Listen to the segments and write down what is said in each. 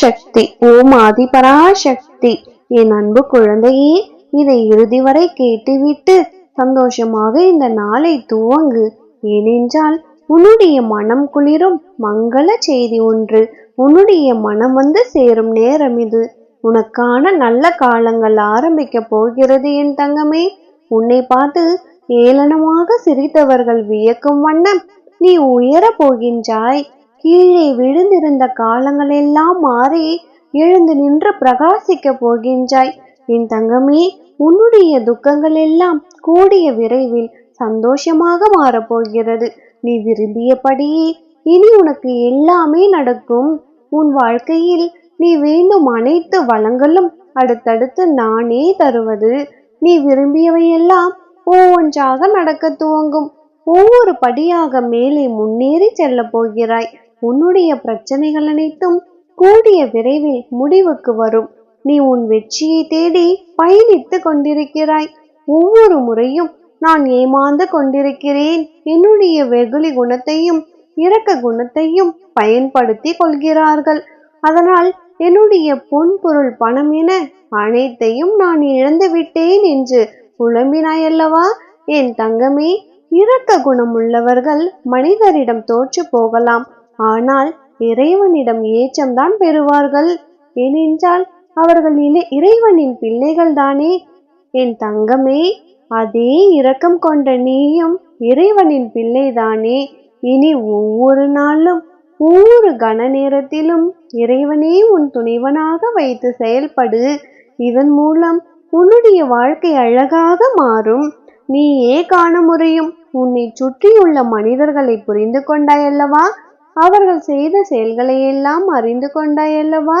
சக்தி ஓம் ஆதிபராசக்தி என் அன்பு குழந்தையே இதை இறுதி வரை கேட்டுவிட்டு சந்தோஷமாக இந்த நாளை துவங்கு. ஏனென்றால் உன்னுடைய மனம் குளிரும் மங்கள செய்தி ஒன்று. உன்னுடைய மனம் வந்து சேரும் நேரம் இது. உனக்கான நல்ல காலங்கள் ஆரம்பிக்க போகிறது என் தங்கமே. உன்னை பார்த்து ஏளனமாக சிரித்தவர்கள் வியக்கும் வண்ணம் நீ உயர போகின்றாய். கீழே விழுந்திருந்த காலங்களெல்லாம் மாறி எழுந்து நின்று பிரகாசிக்க போகின்றாய். என் தங்கமே உன்னுடைய துக்கங்கள் எல்லாம் கூடிய விரைவில் சந்தோஷமாக மாறப்போகிறது. நீ விரும்பியபடியே இனி உனக்கு எல்லாமே நடக்கும். உன் வாழ்க்கையில் நீ வேண்டும் அனைத்து வளங்களும் அடுத்தடுத்து நானே தருவது. நீ விரும்பியவையெல்லாம் ஒவ்வொன்றாக நடக்க துவங்கும். ஒவ்வொரு படியாக மேலே முன்னேறி செல்ல போகிறாய். உன்னுடைய பிரச்சனைகள் அனைத்தும் கூடிய விரைவில் முடிவுக்கு வரும். நீ உன் வெற்றியை தேடி பயணித்து கொண்டிருக்கிறாய். ஒவ்வொரு முறையும் நான் ஏமாந்து கொண்டிருக்கிறேன். என்னுடைய வெகுளி குணத்தையும் இரக்க குணத்தையும் பயன்படுத்தி கொள்கிறார்கள். அதனால் என்னுடைய பொன் பொருள் பணம் என அனைத்தையும் நான் இழந்து விட்டேன் என்று புலம்பினாயல்லவா? என் தங்கமே இரக்க குணம் உள்ளவர்கள் மனிதரிடம் தோற்று போகலாம். ஆனால் இறைவனிடம் ஏச்சம்தான் பெறுவார்கள். ஏனென்றால் அவர்கள் இலை- இறைவனின் பிள்ளைகள் தானே என் தங்கமே அதே இரக்கம் கொண்ட நீயும் இறைவனின் பிள்ளைதானே. இனி ஒவ்வொரு நாளும் ஒவ்வொரு கண நேரத்திலும் இறைவனே உன் துணைவனாக வைத்து செயல்படு. இதன் மூலம் உன்னுடைய வாழ்க்கை அழகாக மாறும். நீயே காண முறையும். உன்னை சுற்றியுள்ள மனிதர்களை புரிந்து கொண்டாயல்லவா? அவர்கள் செய்த செயல்களை எல்லாம் அறிந்து கொண்டாயல்லவா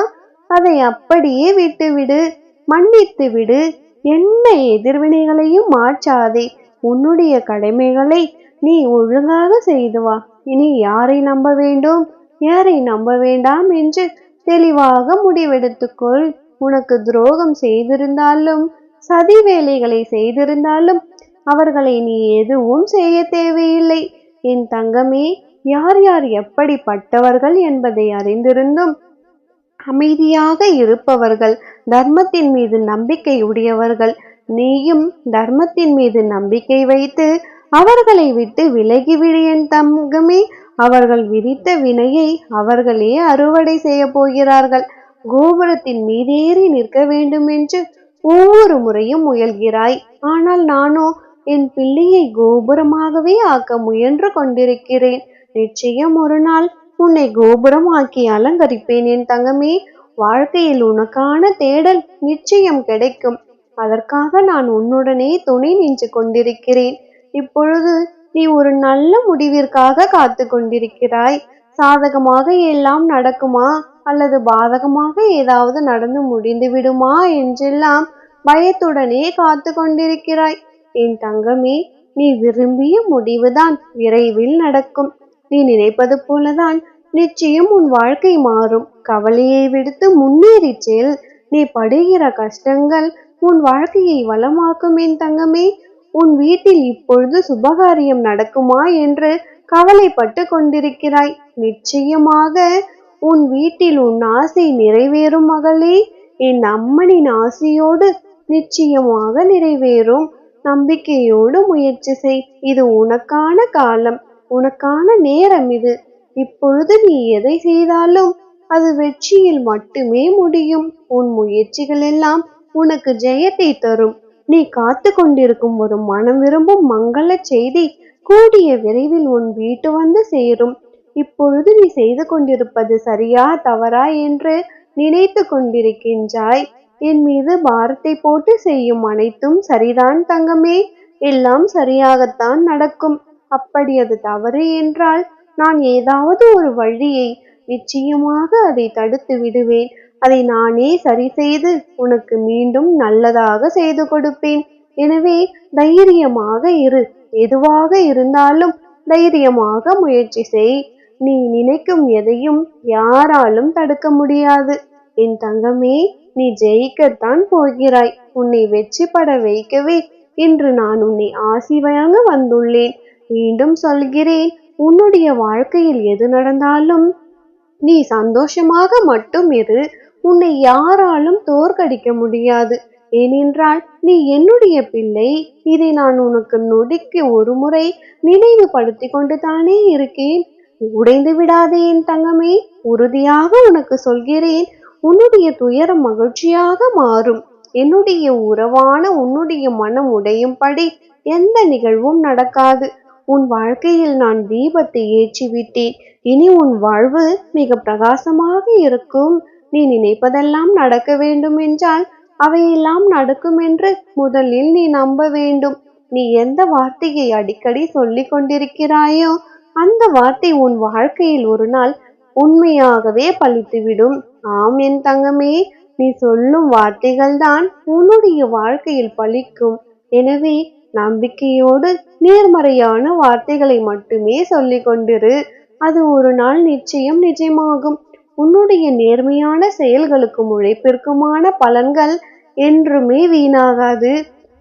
அதை அப்படியே விட்டுவிடு மன்னித்து விடு. என்ன எதிர்வினைகளையும் மாற்றாதே. உன்னுடைய கடமைகளை நீ ஒழுங்காக செய்து வா. இனி யாரை நம்ப வேண்டும்? யாரை நம்ப வேண்டாம் என்று தெளிவாக முடிவெடுத்துக்கொள். உனக்கு துரோகம் செய்திருந்தாலும் சதி வேலைகளை செய்திருந்தாலும் அவர்களை நீ எதுவும் செய்ய தேவையில்லை. என் தங்கமே யார் யார் எப்படிப்பட்டவர்கள் என்பதை அறிந்திருந்தும் அமைதியாக இருப்பவர்கள் தர்மத்தின் மீது நம்பிக்கை உடையவர்கள் நீயும் தர்மத்தின் மீது நம்பிக்கை வைத்து அவர்களை விட்டு விலகிவிடு என் தங்கமே. அவர்கள் விதித்த வினையை அவர்களே அறுவடை செய்ய போகிறார்கள். கோபுரத்தின் மீதேறி நிற்க வேண்டும் என்று ஒவ்வொரு முறையும் முயல்கிறாய். ஆனால் நானோ என் பிள்ளையை கோபுரமாகவே ஆக்க முயன்று கொண்டிருக்கிறேன். நிச்சயம் ஒரு நாள் உன்னை கோபுரம் ஆக்கி அலங்கரிப்பேன் என் தங்கமே. வாழ்க்கையில் உனக்கான தேடல் நிச்சயம் கிடைக்கும். அதற்காக நான் உன்னுடனே துணை நின்று கொண்டிருக்கிறேன். இப்பொழுது நீ ஒரு நல்ல முடிவிற்காக காத்து கொண்டிருக்கிறாய். சாதகமாக எல்லாம் நடக்குமா? அல்லது பாதகமாக ஏதாவது நடந்து முடிந்து விடுமா? என்றெல்லாம் பயத்துடனே காத்து கொண்டிருக்கிறாய். என் தங்கமே நீ விரும்பிய முடிவுதான் விரைவில் நடக்கும். நீ நினைப்பது போலதான் நிச்சயம் உன் வாழ்க்கை மாறும். கவலையை விடுத்து முன்னேறி செல். நீ படுகிற கஷ்டங்கள் உன் வாழ்க்கையை வளமாக்கும் என் தங்கமே. உன் வீட்டில் இப்பொழுது சுபகாரியம் நடக்குமா என்று கவலைப்பட்டு கொண்டிருக்கிறாய். நிச்சயமாக உன் வீட்டில் உன் ஆசை நிறைவேறும் மகளே. என் அம்மனின் ஆசையோடு நிச்சயமாக நிறைவேறும். நம்பிக்கையோடு முயற்சி செய். இது உனக்கான காலம். உனக்கான நேரம் இது. இப்பொழுது நீ எதை செய்தாலும் அது வெற்றியில் மட்டுமே முடியும். உன் முயற்சிகள் எல்லாம் உனக்கு ஜெயத்தை தரும். நீ காத்து கொண்டிருக்கும் ஒரு மனம் விரும்பும் மங்கள செய்தி கூடிய விரைவில் உன் வீட்டு வந்து சேரும். இப்பொழுது நீ செய்து கொண்டிருப்பது சரியா தவறா என்று நினைத்து கொண்டிருக்கின்றாய். என் மீது பாரத்தை போட்டு செய்யும் அனைத்தும் சரிதான் தங்கமே. எல்லாம் சரியாகத்தான் நடக்கும். அப்படி அது தவறு என்றால் நான் ஏதாவது ஒரு வழியை நிச்சயமாக அதை தடுத்து விடுவேன். அதை நானே சரி செய்து உனக்கு மீண்டும் நல்லதாக செய்து கொடுப்பேன். எனவே தைரியமாக இரு. எதுவாக இருந்தாலும் தைரியமாக முயற்சி செய். நீ நினைக்கும் எதையும் யாராலும் தடுக்க முடியாது. என் தங்கமே நீ ஜெயிக்கத்தான் போகிறாய். உன்னை வெற்றி பட வைக்கவே இன்று நான் உன்னை ஆசி வழங்க வந்துள்ளேன். மீண்டும் சொல்கிறேன் உன்னுடைய வாழ்க்கையில் எது நடந்தாலும் நீ சந்தோஷமாக மட்டும் இரு. உன்னை யாராலும் தோற்கடிக்க முடியாது. ஏனென்றால் நீ என்னுடைய பிள்ளை. இதை நான் உனக்கு நொடிக்கு ஒரு முறை நினைவுபடுத்திக் கொண்டு தானே இருக்கேன். உடைந்து விடாதே என் தங்கமே. உறுதியாக உனக்கு சொல்கிறேன் உன்னுடைய துயரம் மகிழ்ச்சியாக மாறும். என்னுடைய உறவான உன்னுடைய மனம் உடையும்படி எந்த நிகழ்வும் நடக்காது. உன் வாழ்க்கையில் நான் தீபத்தை ஏற்றி விட்டேன் இனி உன் வாழ்வு மிக பிரகாசமாக இருக்கும். நீ நினைப்பதெல்லாம் நடக்க வேண்டும் என்றால் அவையெல்லாம் நடக்கும் என்று முதலில் நீ நம்ப வேண்டும். நீ எந்த வார்த்தையை அடிக்கடி சொல்லிக் கொண்டிருக்கிறாயோ அந்த வார்த்தை உன் வாழ்க்கையில் ஒரு நாள் உண்மையாகவே பழித்துவிடும். ஆம் என் தங்கமே நீ சொல்லும் வார்த்தைகள் தான் உன்னுடைய வாழ்க்கையில் பழிக்கும். எனவே நம்பிக்கையோடு நேர்மறையான வார்த்தைகளை மட்டுமே சொல்லி கொண்டிரு. அது ஒரு நாள் நிச்சயம் நிஜமாகும். உன்னுடைய நேர்மையான செயல்களுக்கும் உழைப்பிற்குமான பலன்கள் என்றுமே வீணாகாது.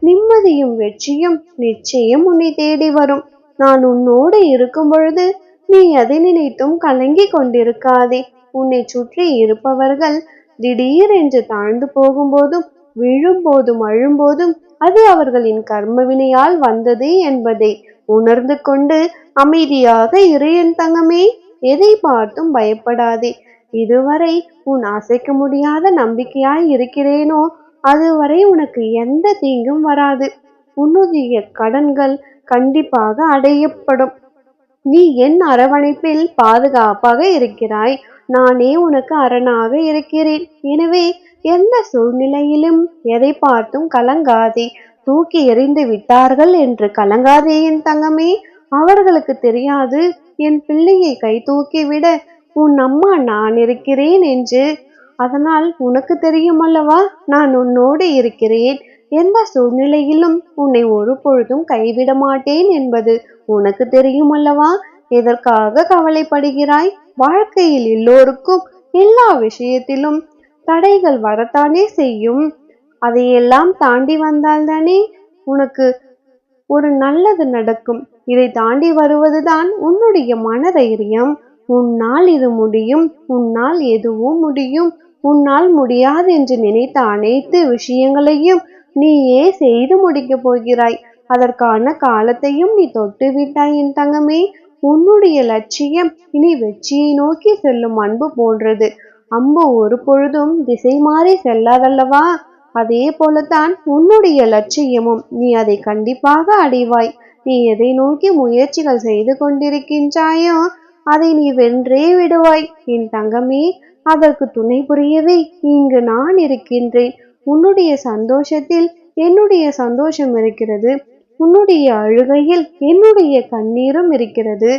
நிம்மதியும் வெற்றியும் நிச்சயம் உன்னை தேடி வரும். நான் உன்னோடு இருக்கும் பொழுது நீ எதை நினைத்தும் கலங்கி கொண்டிருக்காதே. உன்னை சுற்றி இருப்பவர்கள் திடீரென்று தாழ்ந்து போகும்போதும் விழும்போதும் அழும்போதும் அது அவர்களின் கர்மவினையால் வந்தது என்பதை உணர்ந்து கொண்டு அமைதியாக இரு என் தங்கமே எதை பார்த்தும் பயப்படாதே. இதுவரை உன் அசைக்க முடியாத நம்பிக்கையாய் இருக்கிறேனோ அதுவரை உனக்கு எந்த தீங்கும் வராது. உன்னுடைய கடன்கள் கண்டிப்பாக அடையப்படும். நீ என் அரவணைப்பில் பாதுகாப்பாக இருக்கிறாய். நானே உனக்கு அரணாக இருக்கிறேன். எனவே எந்த சூழ்நிலையிலும் எதை பார்த்தும் கலங்காதே. தூக்கி எறிந்து விட்டார்கள் என்று கலங்காதே என் தங்கமே. அவர்களுக்கு தெரியாது என் பிள்ளையை கை தூக்கிவிட உன் அம்மா நான் இருக்கிறேன் என்று. அதனால் உனக்கு தெரியும் அல்லவா நான் உன்னோடு இருக்கிறேன். எந்த சூழ்நிலையிலும் உன்னை ஒரு பொழுதும் கைவிட மாட்டேன் என்பது உனக்கு தெரியும் அல்லவா எதற்காக கவலைப்படுகிறாய்? வாழ்க்கையில் எல்லோருக்கும் எல்லா விஷயத்திலும் தடைகள் வரத்தானே செய்யும். அதையெல்லாம் தாண்டி வந்தால்தானே உனக்கு ஒரு நல்லது நடக்கும். இதை தாண்டி வருவதுதான் உன்னுடைய மனதைரியம். உன்னால் இது முடியும். உன்னால் எதுவும் முடியும். உன்னால் முடியாது என்று நினைத்த அனைத்து விஷயங்களையும் நீயே செய்து முடிக்கப் போகிறாய். அதற்கான காலத்தையும் நீ தொட்டு விட்டாய் என் தங்கமே. உன்னுடைய லட்சியம் இனி வெற்றியை நோக்கி செல்லும் அன்பு போன்றது. அம்பு ஒரு பொழுதும் திசை மாறி செல்லாதல்லவா? அதே போலத்தான் உன்னுடைய லட்சியமும் நீ அதை கண்டிப்பாக அடைவாய். நீ எதை நோக்கி முயற்சிகள் செய்து கொண்டிருக்கின்றாயோ அதை நீ வென்றே விடுவாய். என் தங்கமே அதற்கு துணை புரியவே இங்கு நான் இருக்கின்றேன். உன்னுடைய சந்தோஷத்தில் என்னுடைய சந்தோஷம் இருக்கிறது. உன்னுடைய அழுகையில் என்னுடைய கண்ணீரும் இருக்கிறது.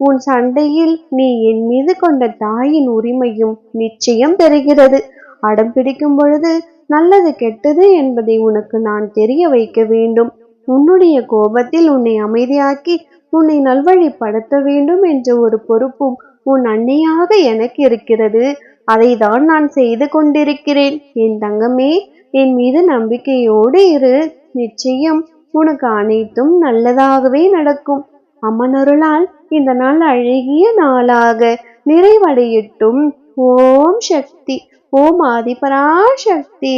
உன் சண்டையில் நீ என் மீது கொண்ட தாயின் உரிமையும் நிச்சயம் பெறுகிறது. அடம் பிடிக்கும் பொழுது நல்லது கெட்டது என்பதை உனக்கு நான் தெரிய வைக்க வேண்டும். உன்னுடைய கோபத்தில் உன்னை அமைதியாக்கி உன்னை நல்வழிப்படுத்த வேண்டும் என்ற ஒரு பொறுப்பும் உன் அன்னையாக எனக்கு இருக்கிறது. அதை தான் நான் செய்து கொண்டிருக்கிறேன். என் தங்கமே என் மீது நம்பிக்கையோடு இரு. நிச்சயம் உனக்கு அனைத்தும் நல்லதாகவே நடக்கும். அம்மனருளால் இந்த நாள் அழகிய நாளாக. நிறைவடையட்டும். ஓம் சக்தி. ஓம் ஆதிபரா சக்தி